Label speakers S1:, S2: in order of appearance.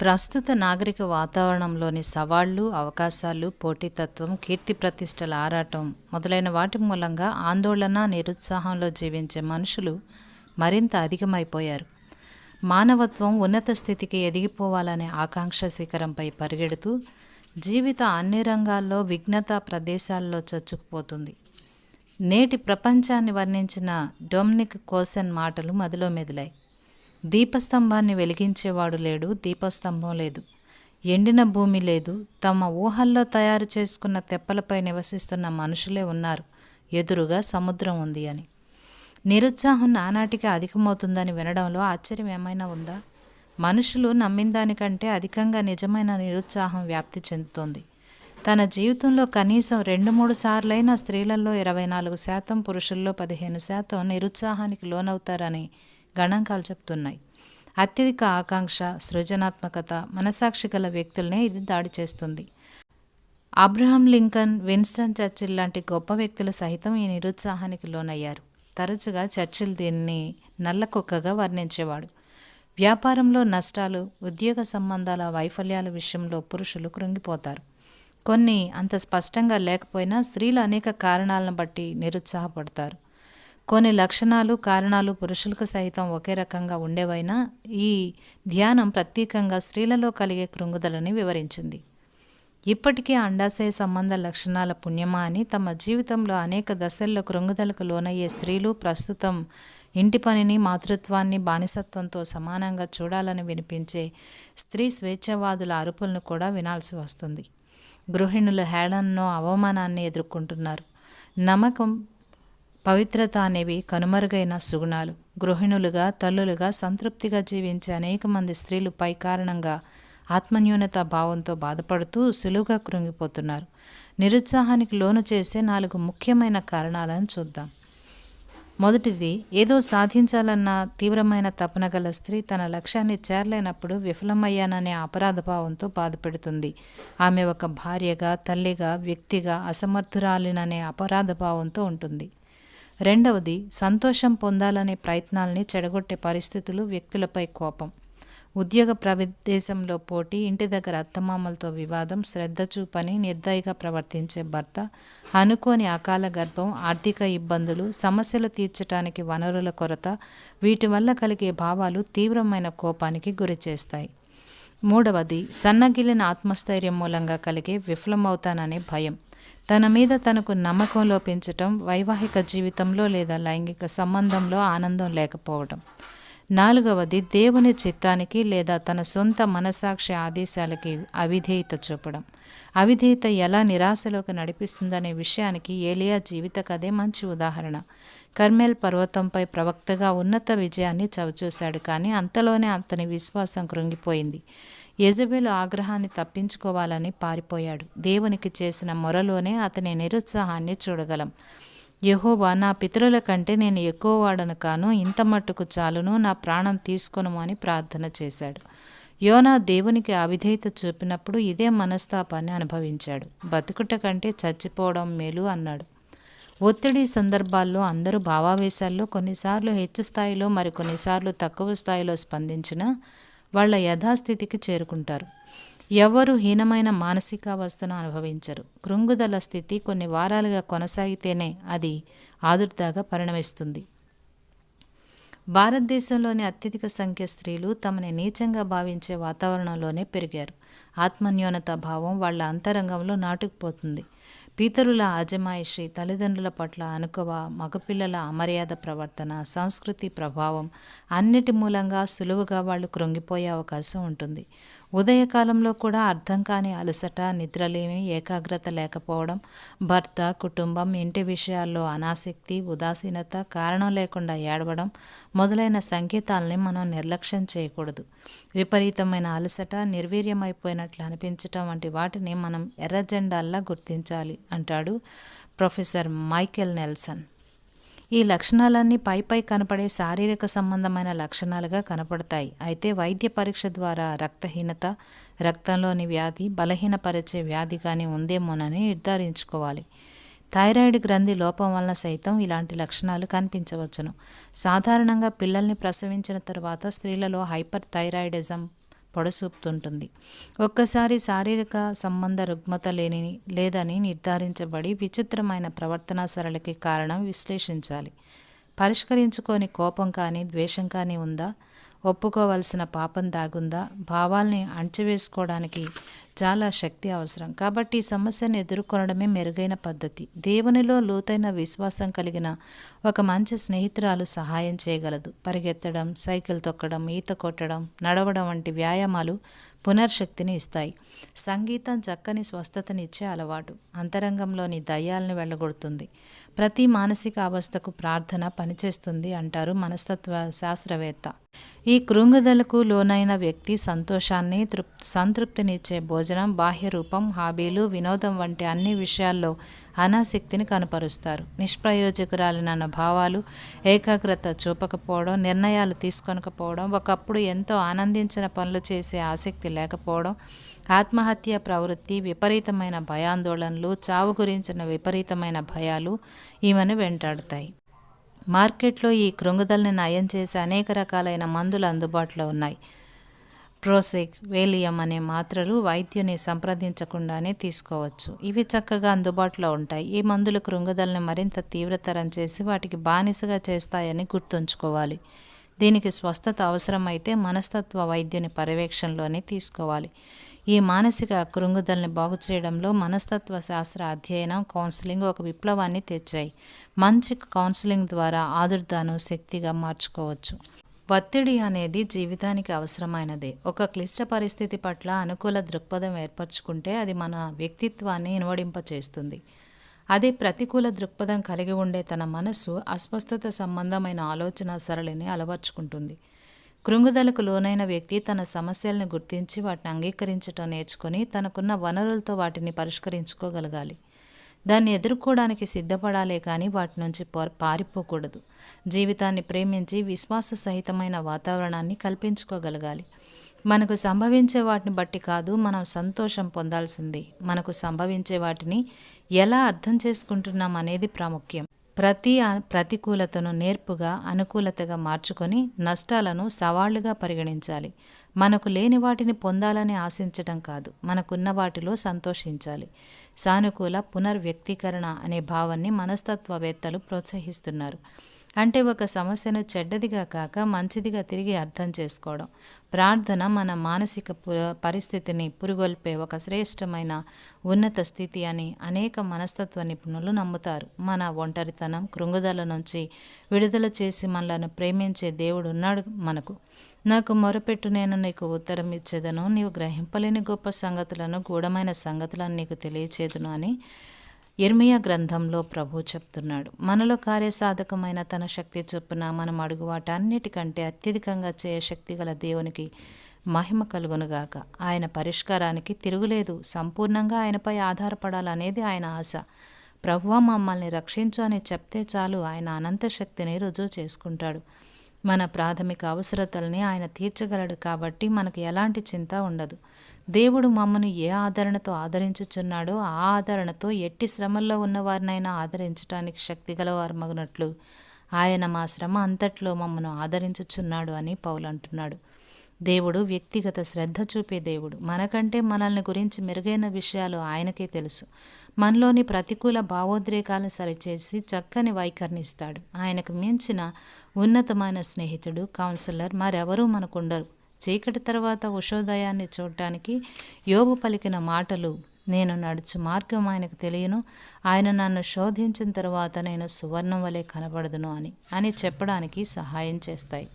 S1: ప్రస్తుత నాగరిక వాతావరణంలోని సవాళ్ళు అవకాశాలు పోటీతత్వం కీర్తి ప్రతిష్టల ఆరాటం మొదలైన వాటి మూలంగా ఆందోళన నిరుత్సాహంలో జీవించే మనుషులు మరింత అధికమైపోయారు. మానవత్వం ఉన్నత స్థితికి ఎదిగిపోవాలనే ఆకాంక్ష శిఖరంపై పరిగెడుతూ జీవిత అన్ని రంగాల్లో విఘ్నత ప్రదేశాల్లో చొచ్చుకుపోతుంది. నేటి ప్రపంచాన్ని వర్ణించిన డొమినిక్ కోసెన్ మాటలు మదిలో మెదిలాయి. దీపస్తంభాన్ని వెలిగించేవాడు లేడు దీపస్తంభం లేదు. ఎండిన భూమి లేదు. తమ ఊహల్లో తయారు చేసుకున్న తెప్పలపై నివసిస్తున్న మనుషులే ఉన్నారు. ఎదురుగా సముద్రం ఉంది అని. నిరుత్సాహం నానాటికి అధికమవుతుందని వినడంలో ఆశ్చర్యం ఏమైనా ఉందా? మనుషులు నమ్మిన దానికంటే అధికంగా నిజమైన నిరుత్సాహం వ్యాప్తి చెందుతోంది. తన జీవితంలో కనీసం రెండు మూడు సార్లైన స్త్రీలలో ఇరవై నాలుగు శాతం పురుషుల్లో పదిహేను శాతం నిరుత్సాహానికి లోనవుతారని గణాంకాలు చెప్తున్నాయి. అత్యధిక ఆకాంక్ష సృజనాత్మకత మనసాక్షి గల వ్యక్తులనే ఇది దాడి చేస్తుంది. అబ్రహం లింకన్ విన్స్టన్ చర్చిల్ లాంటి గొప్ప వ్యక్తులు సైతం ఈ నిరుత్సాహానికి లోనయ్యారు. తరచుగా చర్చిల్ దీన్ని నల్లకుక్కగా వర్ణించేవాడు. వ్యాపారంలో నష్టాలు ఉద్యోగ సంబంధాల వైఫల్యాల విషయంలో పురుషులు కృంగిపోతారు. కొన్ని అంత స్పష్టంగా లేకపోయినా స్త్రీలు అనేక కారణాలను బట్టి నిరుత్సాహపడతారు. కొన్ని లక్షణాలు కారణాలు పురుషులకు సైతం ఒకే రకంగా ఉండేవైనా ఈ ధ్యానం ప్రత్యేకంగా స్త్రీలలో కలిగే కృంగుదలని వివరించింది. ఇప్పటికీ అండాశయ సంబంధ లక్షణాల పుణ్యమా అని తమ జీవితంలో అనేక దశల్లో కృంగుదలకు లోనయ్యే స్త్రీలు ప్రస్తుతం ఇంటి పనిని మాతృత్వాన్ని బానిసత్వంతో సమానంగా చూడాలని వినిపించే స్త్రీ స్వేచ్ఛవాదుల అరుపులను కూడా వినాల్సి వస్తుంది. గృహిణులు హేళనను అవమానాన్ని ఎదుర్కొంటున్నారు. నమ్మకం పవిత్రత అనేవి కనుమరుగైన సుగుణాలు. గృహిణులుగా తల్లులుగా సంతృప్తిగా జీవించే అనేక మంది స్త్రీలు పై కారణంగా ఆత్మన్యూనత భావంతో బాధపడుతూ సులువుగా కృంగిపోతున్నారు. నిరుత్సాహానికి లోను చేసే నాలుగు ముఖ్యమైన కారణాలను చూద్దాం. మొదటిది ఏదో సాధించాలన్న తీవ్రమైన తపన గల స్త్రీ తన లక్ష్యాన్ని చేరలేనప్పుడు విఫలమయ్యాననే అపరాధ భావంతో బాధపెడుతుంది. ఆమె ఒక భార్యగా తల్లిగా వ్యక్తిగా అసమర్థురాలిననే అపరాధ భావంతో ఉంటుంది. రెండవది సంతోషం పొందాలనే ప్రయత్నాల్ని చెడగొట్టే పరిస్థితులు వ్యక్తులపై కోపం. ఉద్యోగ ప్రదేశంలో పోటీ ఇంటి దగ్గర అత్తమామలతో వివాదం శ్రద్ధ చూపని నిర్దయగా ప్రవర్తించే భర్త అనుకోని అకాల గర్భం ఆర్థిక ఇబ్బందులు సమస్యలు తీర్చడానికి వనరుల కొరత వీటి వల్ల కలిగే భావాలు తీవ్రమైన కోపానికి గురిచేస్తాయి మూడవది సన్నగిలిన ఆత్మస్థైర్యం మూలంగా కలిగే విఫలమవుతాననే భయం. తన మీద తనకు నమ్మకం లోపించటం వైవాహిక జీవితంలో లేదా లైంగిక సంబంధంలో ఆనందం లేకపోవడం నాలుగవది దేవుని చిత్తానికి లేదా తన సొంత మనసాక్షి ఆదేశాలకి అవిధేయత చూపడం. అవిధేయత ఎలా నిరాశలోకి నడిపిస్తుందనే విషయానికి ఏలియా జీవిత కథే మంచి ఉదాహరణ. కర్మేల్ పర్వతంపై ప్రవక్తగా ఉన్నత విజయాన్ని చవిచూశాడు కానీ అంతలోనే అతని విశ్వాసం కృంగిపోయింది. యజబేలు ఆగ్రహాన్ని తప్పించుకోవాలని పారిపోయాడు. దేవునికి చేసిన మొరలోనే అతని నిరుత్సాహాన్ని చూడగలం. యహోవా నా పితరుల కంటే నేను ఎక్కువ వాడను కాను ఇంత మట్టుకు చాలును నా ప్రాణం తీసుకొను అని ప్రార్థన చేశాడు. యోనా దేవునికి అవిధేయత చూపినప్పుడు ఇదే మనస్తాపాన్ని అనుభవించాడు. బతుకుట కంటే చచ్చిపోవడం మేలు అన్నాడు. ఒత్తిడి సందర్భాల్లో అందరూ భావావేశాల్లో కొన్నిసార్లు హెచ్చు స్థాయిలో మరి కొన్నిసార్లు తక్కువ స్థాయిలో స్పందించినా వాళ్ళ యథాస్థితికి చేరుకుంటారు. ఎవరు హీనమైన మానసికావస్థను అనుభవించరు. కృంగుదల స్థితి కొన్ని వారాలుగా కొనసాగితేనే అది ఆదుర్దాగా పరిణమిస్తుంది. భారతదేశంలోని అత్యధిక సంఖ్య స్త్రీలు తమని నీచంగా భావించే వాతావరణంలోనే పెరిగారు. ఆత్మన్యూనత భావం వాళ్ళ అంతరంగంలో నాటుకుపోతుంది. పితరుల అజమాయిషి తల్లిదండ్రుల పట్ల అనుకవ మగపిల్లల అమర్యాద ప్రవర్తన సంస్కృతి ప్రభావం అన్నిటి మూలంగా సులువుగా వాళ్ళు కృంగిపోయే అవకాశం ఉంటుంది. ఉదయకాలంలో కూడా అర్థం కాని అలసట నిద్రలేమి ఏకాగ్రత లేకపోవడం భర్త కుటుంబం ఇంటి విషయాల్లో అనాసక్తి ఉదాసీనత కారణం లేకుండా ఏడవడం మొదలైన సంకేతాలని మనం నిర్లక్ష్యం చేయకూడదు. విపరీతమైన అలసట నిర్వీర్యమైపోయినట్లు అనిపించటం వంటి వాటిని మనం ఎర్రజెండాల్లా గుర్తించాలి అంటాడు ప్రొఫెసర్ మైకెల్ నెల్సన్. ఈ లక్షణాలన్నీ పై పై కనపడే శారీరక సంబంధమైన లక్షణాలుగా కనపడతాయి. అయితే వైద్య పరీక్ష ద్వారా రక్తహీనత రక్తంలోని వ్యాధి బలహీనపరిచే వ్యాధి కానీ ఉందేమోనని నిర్ధారించుకోవాలి. థైరాయిడ్ గ్రంథి లోపం వలన సైతం ఇలాంటి లక్షణాలు కనిపించవచ్చును. సాధారణంగా పిల్లల్ని ప్రసవించిన తర్వాత స్త్రీలలో హైపర్ థైరాయిడిజం పొడసూపుతుంటుంది. ఒక్కసారి శారీరక సంబంధ రుగ్మత లేని లేదని నిర్ధారించబడి విచిత్రమైన ప్రవర్తనా సరళికి కారణం విశ్లేషించాలి. పరిష్కరించుకొని కోపం కానీ ద్వేషం కానీ ఉందా? ఒప్పుకోవలసిన పాపం దాగుందా? భావాల్ని అణచివేసుకోవడానికి చాలా శక్తి అవసరం. కాబట్టి ఈ సమస్యను ఎదుర్కొనడమే మెరుగైన పద్ధతి. దేవునిలో లోతైన విశ్వాసం కలిగిన ఒక మంచి స్నేహితురాలు సహాయం చేయగలదు. పరిగెత్తడం సైకిల్ తొక్కడం ఈత కొట్టడం నడవడం వంటి వ్యాయామాలు పునర్శక్తిని ఇస్తాయి. సంగీతం చక్కని స్వస్థతనిచ్చే అలవాటు. అంతరంగంలోని దయ్యాలను వెళ్ళగొడుతుంది. ప్రతి మానసిక అవస్థకు ప్రార్థన పనిచేస్తుంది అంటారు మనస్తత్వ శాస్త్రవేత్త. ఈ కృంగుదలకు లోనైన వ్యక్తి సంతోషాన్ని తృప్ సంతృప్తినిచ్చే భోజనం బాహ్య రూపం హాబీలు వినోదం వంటి అన్ని విషయాల్లో అనాసక్తిని కనపరుస్తారు. నిష్ప్రయోజకురాలిన భావాలు ఏకాగ్రత చూపకపోవడం నిర్ణయాలు తీసుకొనకపోవడం ఒకప్పుడు ఎంతో ఆనందించిన పనులు చేసే ఆసక్తి లేకపోవడం ఆత్మహత్య ప్రవృత్తి విపరీతమైన భయాందోళనలు చావు గురించిన విపరీతమైన భయాలు ఈమెను వెంటాడుతాయి. మార్కెట్లో ఈ కృంగుదలని నయం చేసే అనేక రకాలైన మందులు అందుబాటులో ఉన్నాయి. ప్రోసెక్ వేలియం అనే మాత్రలు వైద్యుని సంప్రదించకుండానే తీసుకోవచ్చు. ఇవి చక్కగా అందుబాటులో ఉంటాయి. ఈ మందులు కృంగుదలని మరింత తీవ్రతరం చేసి వాటికి బానిసగా చేస్తాయని గుర్తుంచుకోవాలి. దీనికి స్వస్థత అవసరమైతే మనస్తత్వ వైద్యుని పర్యవేక్షణలోనే తీసుకోవాలి. ఈ మానసిక కృంగుదల్ని బాగు చేయడంలో మనస్తత్వ శాస్త్ర అధ్యయనం కౌన్సిలింగ్ ఒక విప్లవాన్ని తెచ్చాయి. మంచి కౌన్సిలింగ్ ద్వారా ఆదుర్దాను శక్తిగా మార్చుకోవచ్చు. ఒత్తిడి అనేది జీవితానికి అవసరమైనదే. ఒక క్లిష్ట పరిస్థితి పట్ల అనుకూల దృక్పథం ఏర్పరచుకుంటే అది మన వ్యక్తిత్వాన్ని ఇనువడింపచేస్తుంది. అదే ప్రతికూల దృక్పథం కలిగి ఉండే తన మనస్సు అస్వస్థత సంబంధమైన ఆలోచన సరళిని అలవర్చుకుంటుంది. కృంగుదలకు లోనైన వ్యక్తి తన సమస్యలను గుర్తించి వాటిని అంగీకరించటం నేర్చుకొని తనకున్న వనరులతో వాటిని పరిష్కరించుకోగలగాలి. దాన్ని ఎదుర్కోవడానికి సిద్ధపడాలే కానీ వాటి నుంచి పారిపోకూడదు. జీవితాన్ని ప్రేమించి విశ్వాస సహితమైన వాతావరణాన్ని కల్పించుకోగలగాలి. మనకు సంభవించే వాటిని బట్టి కాదు మనం సంతోషం పొందాల్సింది. మనకు సంభవించే వాటిని ఎలా అర్థం చేసుకుంటున్నాం అనేది ప్రాముఖ్యం. ప్రతి ప్రతికూలతను నేర్పుగా అనుకూలతగా మార్చుకొని నష్టాలను సవాళ్ళుగా పరిగణించాలి. మనకు లేని వాటిని పొందాలని ఆశించటం కాదు. మనకున్న వాటిలో సంతోషించాలి. సానుకూల పునర్వ్యక్తీకరణ అనే భావాన్ని మనస్తత్వవేత్తలు ప్రోత్సహిస్తున్నారు. అంటే ఒక సమస్యను చెడ్డదిగా కాక మంచిదిగా తిరిగి అర్థం చేసుకోవడం. ప్రార్థన మన మానసిక పరిస్థితిని పురుగొల్పే ఒక శ్రేష్టమైన ఉన్నత స్థితి అని అనేక మనస్తత్వ నిపుణులు నమ్ముతారు. మన ఒంటరితనం కృంగుదల నుంచి విడుదల చేసి మనలను ప్రేమించే దేవుడు ఉన్నాడు మనకు. నాకు మొరపెట్టు నేను నీకు ఉత్తరం ఇచ్చేదను. నీవు గ్రహింపలేని గొప్ప సంగతులను గూఢమైన సంగతులను నీకు తెలియచేదును అని ఇర్మియా గ్రంథంలో ప్రభు చెప్తున్నాడు. మనలో కార్యసాధకమైన తన శక్తి చొప్పున మనం అడుగు వాటన్నిటికంటే అత్యధికంగా చేయశక్తి గల దేవునికి మహిమ కలుగునుగాక. ఆయన పరిష్కారానికి తిరుగులేదు. సంపూర్ణంగా ఆయనపై ఆధారపడాలనేది ఆయన ఆశ. ప్రభువ మమ్మల్ని రక్షించు అని చెప్తే చాలు. ఆయన అనంత శక్తిని రుజువు చేసుకుంటాడు. మన ప్రాథమిక అవసరతల్ని ఆయన తీర్చగలడు కాబట్టి మనకు ఎలాంటి చింత ఉండదు. దేవుడు మమ్మను ఏ ఆదరణతో ఆదరించుచున్నాడో ఆ ఆదరణతో ఎట్టి శ్రమల్లో ఉన్నవారినైనా ఆదరించటానికి శక్తిగలవారు మగునట్లు ఆయన మా శ్రమ అంతట్లో మమ్మను ఆదరించుచున్నాడు అని పౌలు అంటున్నాడు. దేవుడు వ్యక్తిగత శ్రద్ధ చూపే దేవుడు. మనకంటే మనల్ని గురించి మెరుగైన విషయాలు ఆయనకే తెలుసు. మనలోని ప్రతికూల భావోద్రేకాలను సరిచేసి చక్కని వైఖరినిస్తాడు ఆయనకు మించిన ఉన్నతమైన స్నేహితుడు కౌన్సిలర్ మరెవరూ మనకుండరు. చీకటి తర్వాత ఉషోదయాన్ని చూడటానికి యోగు పలికిన మాటలు నేను నడుచు మార్గం ఆయనకు తెలియను. ఆయన నన్ను శోధించిన తర్వాత నేను సువర్ణం వలె కనబడదును అని అని చెప్పడానికి సహాయం చేస్తాయి.